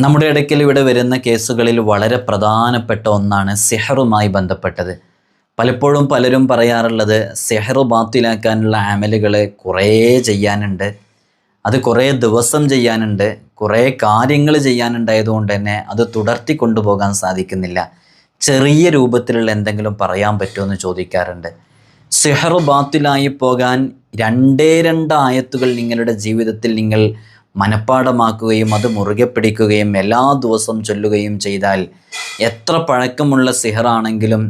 നമ്മുടെ ഇടയ്ക്കൽ ഇവിടെ വരുന്ന കേസുകളിൽ വളരെ പ്രധാനപ്പെട്ട ഒന്നാണ് സെഹറുമായി ബന്ധപ്പെട്ടത്. പലപ്പോഴും പലരും പറയാറുള്ളത് സെഹറു ബാത്തിലാക്കാനുള്ള ആമലുകൾ കുറേ ചെയ്യാനുണ്ട്. അത് കുറേ ദിവസം ചെയ്യാനുണ്ട്. കുറേ കാര്യങ്ങൾ ചെയ്യാനുണ്ടായതുകൊണ്ട് തന്നെ അത് തുടർത്തി കൊണ്ടുപോകാൻ സാധിക്കുന്നില്ല. ചെറിയ രൂപത്തിലുള്ള എന്തെങ്കിലും പറയാൻ പറ്റുമോ എന്ന് ചോദിക്കാറുണ്ട്. സെഹറു ബാത്തിലായി പോകാൻ രണ്ടേ രണ്ട് ആയത്തുകൾ നിങ്ങളുടെ ജീവിതത്തിൽ നിങ്ങൾ മനഃപ്പാടമാക്കുകയും അത് മുറുകെ പിടിക്കുകയും എല്ലാ ദിവസവും ചൊല്ലുകയും ചെയ്താൽ എത്ര പഴക്കമുള്ള സിഹറാണെങ്കിലും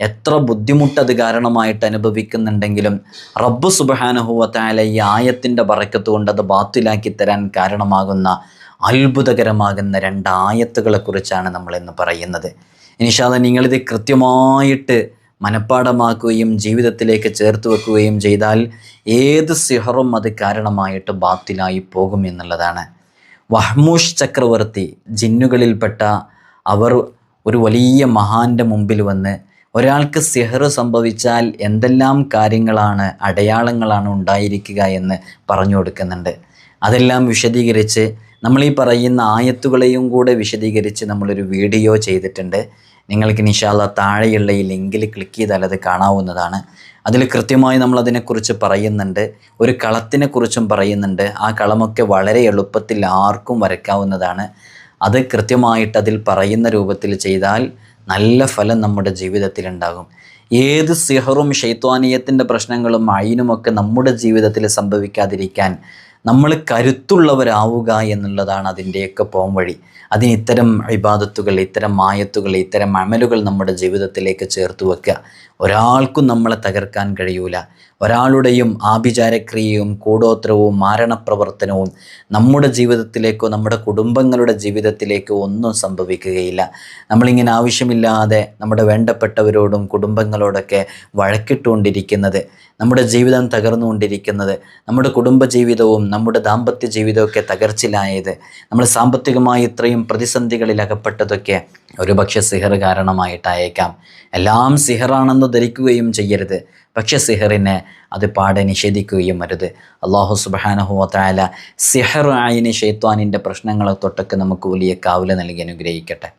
എത്ര ബുദ്ധിമുട്ടത് കാരണമായിട്ട് അനുഭവിക്കുന്നുണ്ടെങ്കിലും റബ്ബ് സുബഹാനഹുവത്തായ ഈ ആയത്തിന്റെ പറക്കത്ത് കൊണ്ട് അത് ബാത്തിലാക്കി തരാൻ കാരണമാകുന്ന അത്ഭുതകരമാകുന്ന രണ്ട് ആയത്തുകളെക്കുറിച്ചാണ് നമ്മളിന്ന് പറയുന്നത്. ഇനിഷാദ നിങ്ങളിത് കൃത്യമായിട്ട് മനഃപ്പാടമാക്കുകയും ജീവിതത്തിലേക്ക് ചേർത്ത് വെക്കുകയും ചെയ്താൽ ഏത് സിഹറും അത് കാരണമായിട്ട് ബാത്തിലായി പോകും എന്നുള്ളതാണ്. വഹ്മൂഷ് ചക്രവർത്തി ജിന്നുകളിൽപ്പെട്ട അവർ ഒരു വലിയ മഹാന്റെ മുമ്പിൽ വന്ന് ഒരാൾക്ക് സിഹർ സംഭവിച്ചാൽ എന്തെല്ലാം കാര്യങ്ങളാണ് അടയാളങ്ങളാണ് ഉണ്ടായിരിക്കുക? എന്ന് പറഞ്ഞു കൊടുക്കുന്നുണ്ട്. അതെല്ലാം വിശദീകരിച്ച് നമ്മൾ ഈ പറയുന്ന ആയത്തുകളെയും കൂടെ വിശദീകരിച്ച് നമ്മളൊരു വീഡിയോ ചെയ്തിട്ടുണ്ട്. നിങ്ങൾക്ക് നിഷാല താഴെയുള്ള ഈ ലിങ്കിൽ ക്ലിക്ക് ചെയ്താൽ അത് കാണാവുന്നതാണ്. അതിൽ കൃത്യമായി നമ്മൾ അതിനെക്കുറിച്ച് പറയുന്നുണ്ട്. ഒരു കളത്തിനെക്കുറിച്ചും പറയുന്നുണ്ട്. ആ കളമൊക്കെ വളരെ എളുപ്പത്തിൽ ആർക്കും വരയ്ക്കാവുന്നതാണ്. അത് കൃത്യമായിട്ട് അതിൽ പറയുന്ന രൂപത്തിൽ ചെയ്താൽ നല്ല ഫലം നമ്മുടെ ജീവിതത്തിൽ ഉണ്ടാകും. ഏത് സിഹറും ഷെയ്ത്വാനീയത്തിന്റെ പ്രശ്നങ്ങളും അയിനുമൊക്കെ നമ്മുടെ ജീവിതത്തിൽ സംഭവിക്കാതിരിക്കാൻ നമ്മൾ കരുത്തുള്ളവരാവുക എന്നുള്ളതാണ് അതിന്റെയൊക്കെ പോം വഴി. അതിന് ഇത്തരം ഇബാദത്തുകൾ ഇത്തരം മായത്തുകൾ ഇത്തരം അമലുകൾ നമ്മുടെ ജീവിതത്തിലേക്ക് ചേർത്ത് വെക്കുക. ഒരാൾക്കും നമ്മളെ തകർക്കാൻ കഴിയൂല. ഒരാളുടെയും ആഭിചാരക്രിയയും കൂടോത്രവും മാരണപ്രവർത്തനവും നമ്മുടെ ജീവിതത്തിലേക്കോ നമ്മുടെ കുടുംബങ്ങളുടെ ജീവിതത്തിലേക്കോ ഒന്നും സംഭവിക്കുകയില്ല. നമ്മളിങ്ങനെ ആവശ്യമില്ലാതെ നമ്മുടെ വേണ്ടപ്പെട്ടവരോടും കുടുംബങ്ങളോടൊക്കെ വഴക്കിട്ടുകൊണ്ടിരിക്കുന്നത് നമ്മുടെ ജീവിതം തകർന്നുകൊണ്ടിരിക്കുന്നത് നമ്മുടെ കുടുംബജീവിതവും നമ്മുടെ ദാമ്പത്യ ജീവിതമൊക്കെ തകർച്ചിലായത് നമ്മൾ സാമ്പത്തികമായി ഇത്രയും പ്രതിസന്ധികളിൽ അകപ്പെട്ടതൊക്കെ ഒരുപക്ഷെ സിഹർ കാരണമായിട്ടായേക്കാം. എല്ലാം സിഹറാണെന്ന് ധരിക്കുകയും ചെയ്യരുത്. പക്ഷെ സിഹറിനെ അത് പാടെ നിഷേധിക്കുകയും അരുത്. അള്ളാഹു സുബാനഹുവത്തായ സിഹർ ആയിന് ഷെയ്ത്വാനിന്റെ പ്രശ്നങ്ങളെ തൊട്ടൊക്കെ നമുക്ക് വലിയ കാവൽ നൽകി അനുഗ്രഹിക്കട്ടെ.